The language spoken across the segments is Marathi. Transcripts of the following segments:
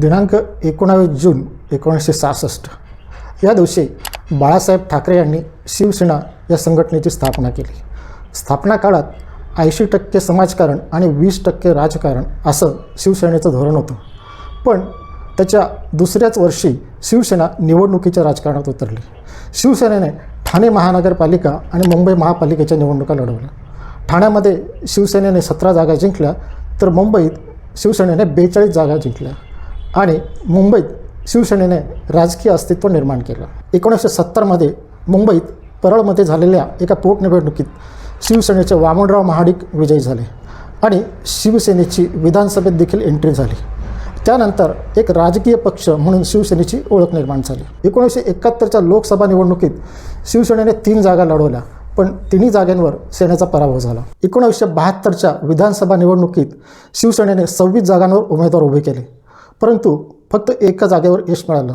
दिनांक एकोणावीस जून एकोणीसशे सहासष्ट. या दिवशी बाळासाहेब ठाकरे यांनी शिवसेना या संघटनेची स्थापना केली. स्थापना काळात ऐंशी टक्के समाजकारण आणि वीस टक्के राजकारण असं शिवसेनेचं धोरण होतं. पण त्याच्या दुसऱ्याच वर्षी शिवसेना निवडणुकीच्या राजकारणात उतरली. शिवसेनेने ठाणे महानगरपालिका आणि मुंबई महापालिकेच्या निवडणुका लढवल्या. ठाण्यामध्ये शिवसेनेने सतरा जागा जिंकल्या तर मुंबईत शिवसेनेने बेचाळीस जागा जिंकल्या. आणि मुंबईत शिवसेनेने राजकीय अस्तित्व निर्माण केलं. एकोणीसशे सत्तरमध्ये मुंबईत परळमध्ये झालेल्या एका पोटनिवडणुकीत शिवसेनेचे वामनराव महाडिक विजयी झाले आणि शिवसेनेची विधानसभेत देखील एंट्री झाली. त्यानंतर एक राजकीय पक्ष म्हणून शिवसेनेची ओळख निर्माण झाली. एकोणीसशे एकाहत्तरच्या लोकसभा निवडणुकीत शिवसेनेने तीन जागा लढवल्या पण तिन्ही जागांवर सेनेचा पराभव झाला. एकोणीसशे बहात्तरच्या विधानसभा निवडणुकीत शिवसेनेने सव्वीस जागांवर उमेदवार उभे केले. परंतु फक्त एका जागेवर यश मिळालं.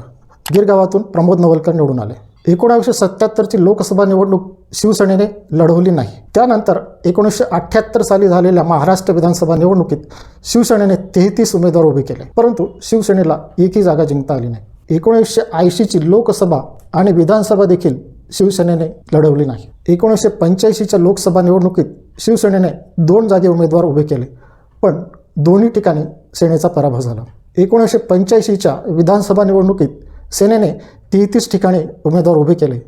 गिरगावातून प्रमोद नवलकर निवडून आले. एकोणावीसशे सत्त्याहत्तरची लोकसभा निवडणूक शिवसेनेने लढवली नाही. त्यानंतर एकोणीसशे अठ्ठ्याहत्तर साली झालेल्या महाराष्ट्र विधानसभा निवडणुकीत शिवसेनेने तेहतीस उमेदवार उभे केले. परंतु शिवसेनेला एकही जागा जिंकता आली नाही. एकोणीसशे ऐंशीची लोकसभा आणि विधानसभा देखील शिवसेनेने लढवली नाही. एकोणीसशे पंच्याऐंशीच्या लोकसभा निवडणुकीत शिवसेनेने दोन जागे उमेदवार उभे केले. पण दोन्ही ठिकाणी सेनेचा पराभव झाला. एकोणीसशे पंच्याऐंशीच्या विधानसभा निवडणुकीत सेनेने तेहतीस ठिकाणी उमेदवार उभे केले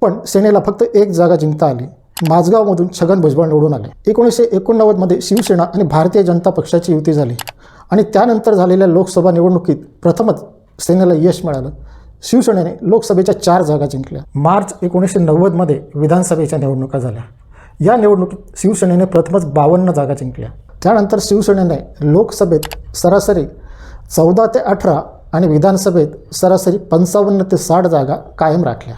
पण सेनेला फक्त एक जागा जिंकता आली. माझगावमधून छगन भुजबळ निवडून आले. एकोणीसशे एकोणनव्वदमध्ये शिवसेना आणि भारतीय जनता पक्षाची युती झाली आणि त्यानंतर झालेल्या लोकसभा निवडणुकीत प्रथमच सेनेला यश मिळालं. शिवसेनेने लोकसभेच्या चार जागा जिंकल्या. मार्च एकोणीसशे नव्वदमध्ये विधानसभेच्या निवडणुका झाल्या. या निवडणुकीत शिवसेनेने प्रथमच बावन्न जागा जिंकल्या. त्यानंतर शिवसेनेने लोकसभेत सरासरी चौदा ते अठरा आणि विधानसभेत सरासरी पंचावन्न ते साठ जागा कायम राखल्या.